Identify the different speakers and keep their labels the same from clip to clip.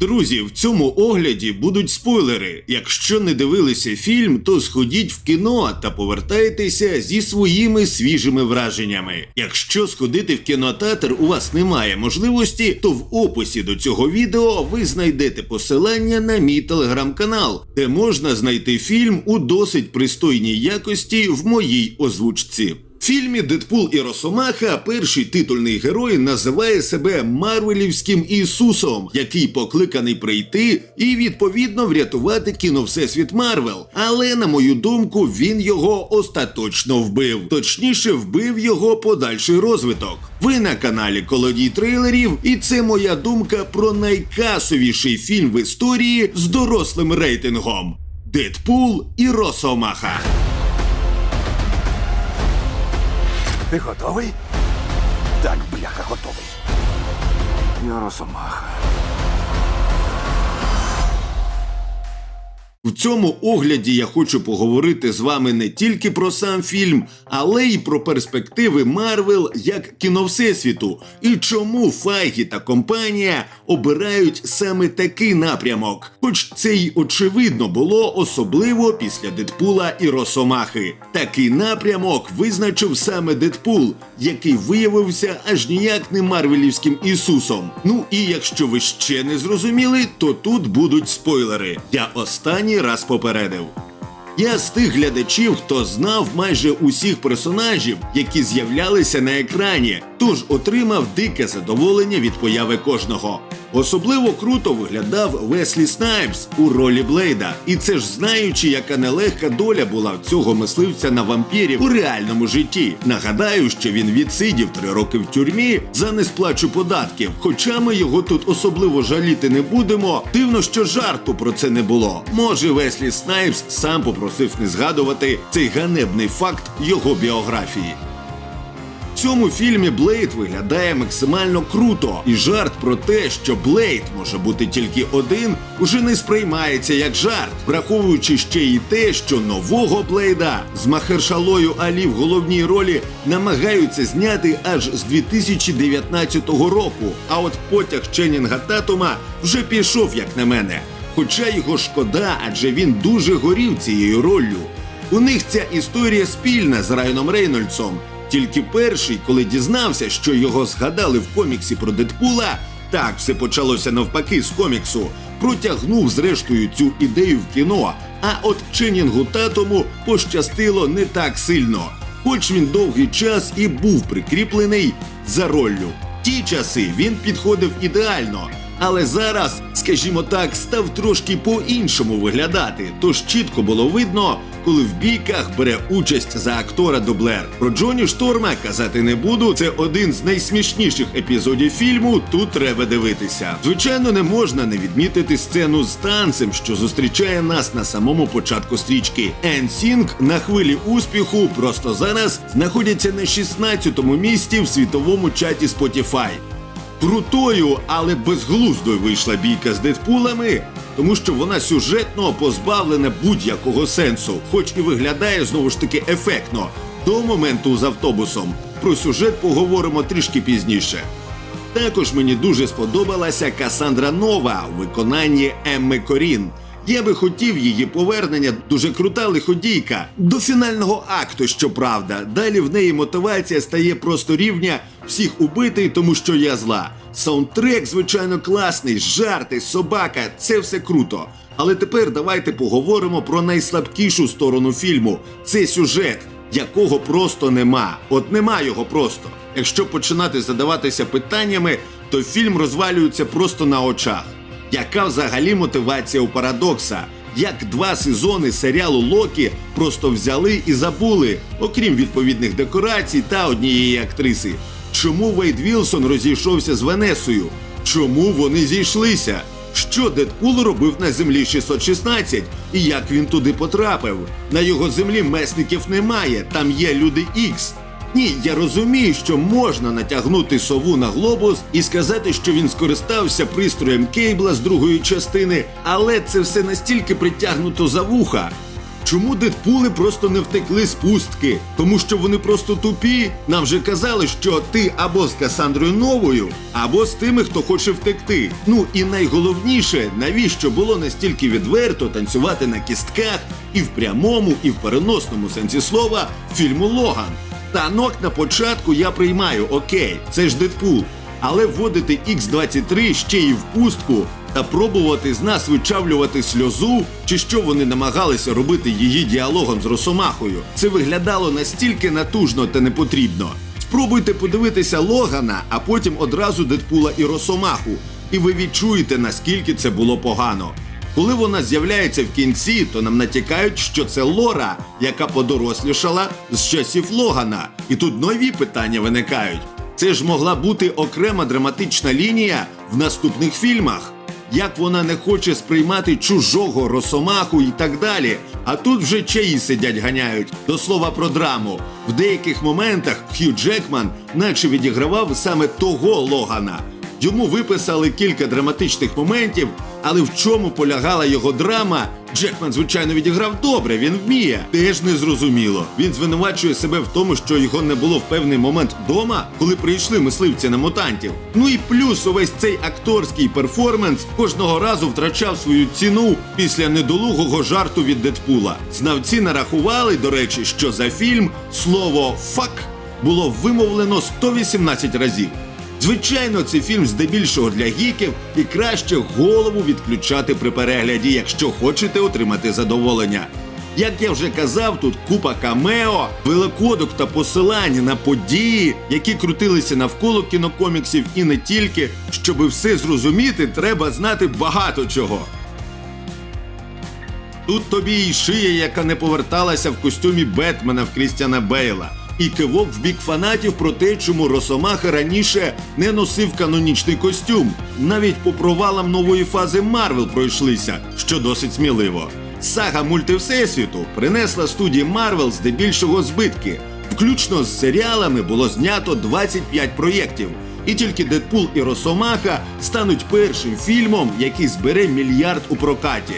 Speaker 1: Друзі, в цьому огляді будуть спойлери. Якщо не дивилися фільм, то сходіть в кіно та повертайтеся зі своїми свіжими враженнями. Якщо сходити в кінотеатр у вас немає можливості, то в описі до цього відео ви знайдете посилання на мій телеграм-канал, де можна знайти фільм у досить пристойній якості в моїй озвучці. В фільмі Дедпул і Росомаха перший титульний герой називає себе Марвелівським Ісусом, який покликаний прийти і відповідно врятувати кіно Всесвіт Марвел. Але на мою думку, він його остаточно вбив. Точніше, вбив його подальший розвиток. Ви на каналі Колодій трейлерів, і це моя думка про найкасовіший фільм в історії з дорослим рейтингом: Дедпул і Росомаха.
Speaker 2: Ти готовий? Так, бляха, готовий. Я росомаха.
Speaker 1: В цьому огляді я хочу поговорити з вами не тільки про сам фільм, але й про перспективи Марвел як кіно всесвіту, і чому Файгі та компанія обирають саме такий напрямок. Хоч це й очевидно було особливо після Дедпула і Росомахи. Такий напрямок визначив саме Дедпул, який виявився аж ніяк не Марвелівським Ісусом. Ну і якщо ви ще не зрозуміли, то тут будуть спойлери. Я останній раз попередив. Я з тих глядачів, хто знав майже усіх персонажів, які з'являлися на екрані, тож отримав дике задоволення від появи кожного. Особливо круто виглядав Веслі Снайпс у ролі Блейда, і це ж знаючи, яка нелегка доля була в цього мисливця на вампірів у реальному житті. Нагадаю, що він відсидів три роки в тюрмі за несплачу податків. Хоча ми його тут особливо жаліти не будемо. Дивно, що жарту про це не було. Може, Веслі Снайпс сам попросив не згадувати цей ганебний факт його біографії. Цьому фільмі Блейд виглядає максимально круто, і жарт про те, що Блейд може бути тільки один, уже не сприймається як жарт, враховуючи ще й те, що нового Блейда з Махершалою Алі в головній ролі намагаються зняти аж з 2019 року. А от потяг Ченнінга Татума вже пішов, як на мене. Хоча його шкода, адже він дуже горів цією роллю. У них ця історія спільна з Райаном Рейнольдсом. Тільки перший, коли дізнався, що його згадали в коміксі про Дедпула, так все почалося навпаки з коміксу, протягнув зрештою цю ідею в кіно. А от Ченнінгу Татому пощастило не так сильно, хоч він довгий час і був прикріплений за роллю. Ті часи він підходив ідеально. Але зараз, скажімо так, став трошки по-іншому виглядати, тож чітко було видно, коли в бійках бере участь за актора Дублер. Про Джоні Шторма казати не буду. Це один з найсмішніших епізодів фільму. Тут треба дивитися. Звичайно, не можна не відмітити сцену з танцем, що зустрічає нас на самому початку стрічки. NSYNC на хвилі успіху просто зараз знаходяться на 16-му місці в світовому чаті Spotify. Крутою, але безглуздою вийшла бійка з Дедпулами, тому що вона сюжетно позбавлена будь-якого сенсу, хоч і виглядає знову ж таки ефектно до моменту з автобусом. Про сюжет поговоримо трішки пізніше. Також мені дуже сподобалася Касандра Нова у виконанні Емми Корін. Я би хотів її повернення, дуже крута лиходійка. До фінального акту, щоправда. Далі в неї мотивація стає просто рівня всіх убити, тому що я зла. Саундтрек, звичайно, класний, жарти, собака це все круто. Але тепер давайте поговоримо про найслабкішу сторону фільму це сюжет, якого просто нема. От нема його просто. Якщо починати задаватися питаннями, то фільм розвалюється просто на очах. Яка взагалі мотивація у парадокса? Як два сезони серіалу Локі просто взяли і забули, окрім відповідних декорацій та однієї актриси? Чому Вейд Вілсон розійшовся з Венесою? Чому вони зійшлися? Що Дедпул робив на землі 616 і як він туди потрапив? На його землі месників немає, там є люди Ікс. Ні, я розумію, що можна натягнути сову на глобус і сказати, що він скористався пристроєм Кейбла з другої частини, але це все настільки притягнуто за вуха. Чому Дедпули просто не втекли з пустки? Тому що вони просто тупі. Нам же казали, що ти або з Касандрою Новою, або з тими, хто хоче втекти. Ну і найголовніше, навіщо було настільки відверто танцювати на кістках і в прямому, і в переносному сенсі слова фільму Логан. Танок на початку я приймаю, окей, це ж Дедпул. Але вводити X23 ще й в пустку та пробувати з нас вичавлювати сльозу, чи що вони намагалися робити її діалогом з Росомахою, це виглядало настільки натужно та непотрібно. Спробуйте подивитися Логана, а потім одразу Дедпула і Росомаху, і ви відчуєте, наскільки це було погано. Коли вона з'являється в кінці, то нам натякають, що це Лора, яка подорослішала з часів Логана. І тут нові питання виникають. Це ж могла бути окрема драматична лінія в наступних фільмах. Як вона не хоче сприймати чужого росомаху і так далі. А тут вже чаї сидять ганяють. До слова про драму. В деяких моментах Хью Джекман наче відігравав саме того Логана. Йому виписали кілька драматичних моментів, але в чому полягала його драма? Джекман, звичайно, відіграв добре, він вміє. Теж не зрозуміло. Він звинувачує себе в тому, що його не було в певний момент вдома, коли прийшли мисливці на мутантів. Ну і плюс увесь цей акторський перформанс кожного разу втрачав свою ціну після недолугого жарту від Дедпула. Знавці нарахували, до речі, що за фільм слово фак було вимовлено 118 разів. Звичайно, це фільм здебільшого для гіків і краще голову відключати при перегляді, якщо хочете отримати задоволення. Як я вже казав, тут купа камео, великодок та посилання на події, які крутилися навколо кінокоміксів, і не тільки. Щоби все зрозуміти, треба знати багато чого. Тут тобі і шия, яка не поверталася в костюмі Бетмена в Крістіана Бейла. І кивок в бік фанатів про те, чому Росомаха раніше не носив канонічний костюм. Навіть по провалам нової фази Марвел пройшлися, що досить сміливо. Сага мультивсесвіту принесла студії Марвел здебільшого збитки. Включно з серіалами було знято 25 проєктів. І тільки Дедпул і Росомаха стануть першим фільмом, який збере мільярд у прокаті.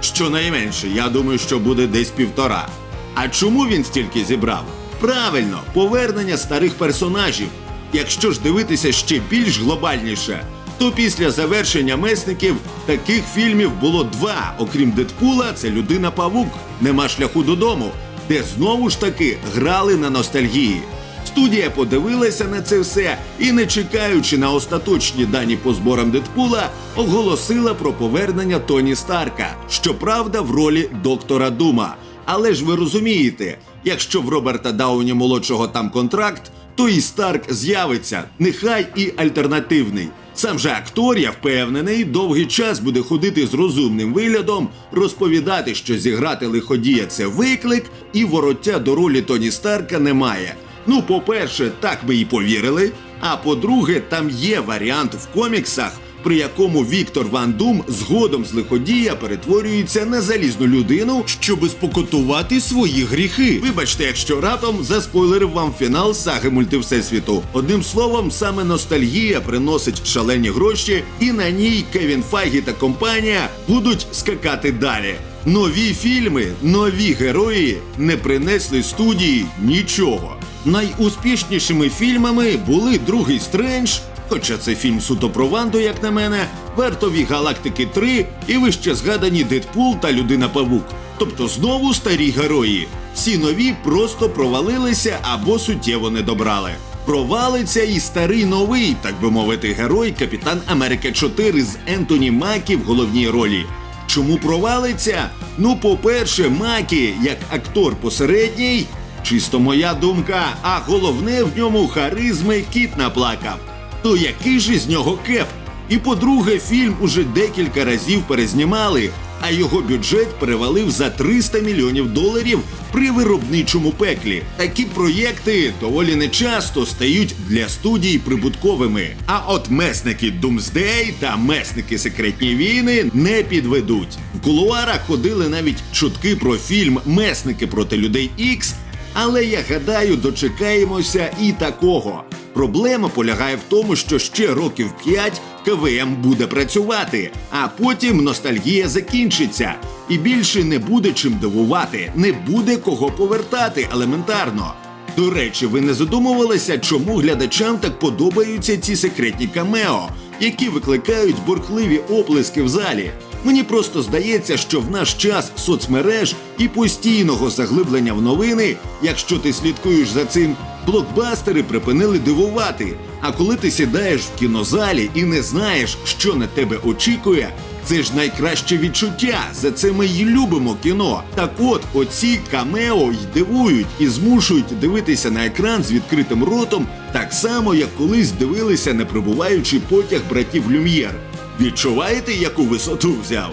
Speaker 1: Щонайменше, я думаю, що буде десь півтора. А чому він стільки зібрав? Правильно, повернення старих персонажів. Якщо ж дивитися ще більш глобальніше, то після завершення месників таких фільмів було два. Окрім Дедпула, це людина Павук, нема шляху додому, де знову ж таки грали на ностальгії. Студія подивилася на це все і, не чекаючи на остаточні дані по зборам Дедпула, оголосила про повернення Тоні Старка, щоправда, в ролі доктора Дума. Але ж ви розумієте, якщо в Роберта Дауні молодшого там контракт, то і Старк з'явиться, нехай і альтернативний. Сам же актор, я впевнений, довгий час буде ходити з розумним виглядом, розповідати, що зіграти лиходія це виклик, і вороття до ролі Тоні Старка немає. Ну, по-перше, так би і повірили. А по-друге, там є варіант в коміксах, при якому Віктор Ван Дум згодом з лиходія перетворюється на залізну людину, щоби спокутувати свої гріхи. Вибачте, якщо раптом заспойлерив вам фінал саги мультивсесвіту. Одним словом, саме ностальгія приносить шалені гроші, і на ній Кевін Файгі та компанія будуть скакати далі. Нові фільми, нові герої не принесли студії нічого. Найуспішнішими фільмами були Другий Стрендж, хоча це фільм суто про Ванду, як на мене, Вартові Галактики 3 і вище згадані Дедпул та Людина Павук. Тобто знову старі герої. Всі нові просто провалилися або суттєво не добрали. Провалиться і старий новий, так би мовити, герой Капітан Америка 4 з Ентоні Макі в головній ролі. Чому провалиться? Ну, по-перше, Макі, як актор посередній, чисто моя думка, а головне в ньому харизми кіт наплакав. То який же з нього кеп? І по-друге, фільм уже декілька разів перезнімали, а його бюджет перевалив за 300 мільйонів доларів при виробничому пеклі. Такі проєкти доволі нечасто стають для студій прибутковими. А от месники Думсдей та месники Секретні війни не підведуть. В кулуарах ходили навіть чутки про фільм Месники проти людей Ікс. Але я гадаю, дочекаємося і такого. Проблема полягає в тому, що ще років 5 КВМ буде працювати, а потім ностальгія закінчиться. І більше не буде чим дивувати, не буде кого повертати елементарно. До речі, ви не задумувалися, чому глядачам так подобаються ці секретні камео, які викликають бурхливі оплески в залі. Мені просто здається, що в наш час соцмереж і постійного заглиблення в новини, якщо ти слідкуєш за цим, блокбастери припинили дивувати. А коли ти сідаєш в кінозалі і не знаєш, що на тебе очікує, це ж найкраще відчуття. За це ми й любимо кіно. Так от, оці камео й дивують і змушують дивитися на екран з відкритим ротом, так само, як колись дивилися неприбуваючий потяг братів Люм'єр. Відчуваєте, яку висоту взяв?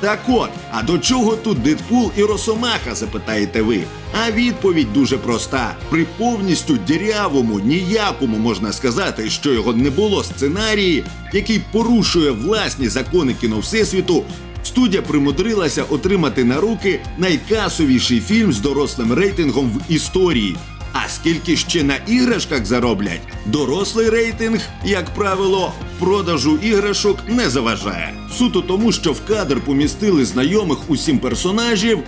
Speaker 1: Так от, а до чого тут Дедпул і Росомаха, запитаєте ви? А відповідь дуже проста: при повністю дірявому, ніякому можна сказати, що його не було сценарії, який порушує власні закони кіно Всесвіту, студія примудрилася отримати на руки найкасовіший фільм з дорослим рейтингом в історії. А скільки ще на іграшках зароблять? Дорослий рейтинг, як правило, продажу іграшок не заважає. Суто тому, що в кадр помістили знайомих усім персонажів.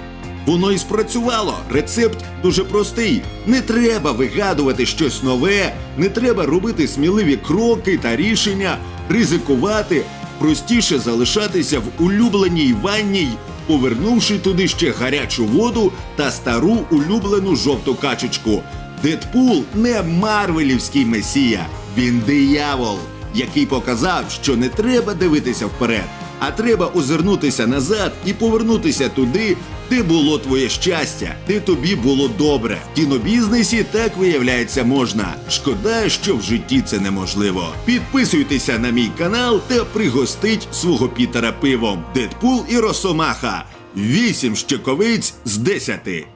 Speaker 1: Воно і спрацювало. Рецепт дуже простий. Не треба вигадувати щось нове, не треба робити сміливі кроки та рішення, ризикувати, простіше залишатися в улюбленій ванній, повернувши туди ще гарячу воду та стару улюблену жовту качечку. Дедпул не марвелівський месія, він диявол, який показав, що не треба дивитися вперед, а треба озирнутися назад і повернутися туди, де було твоє щастя, де тобі було добре. В кінобізнесі так виявляється можна. Шкода, що в житті це неможливо. Підписуйтеся на мій канал та пригостить свого Пітера пивом. Дедпул і Росомаха. Вісім щековиць з десяти.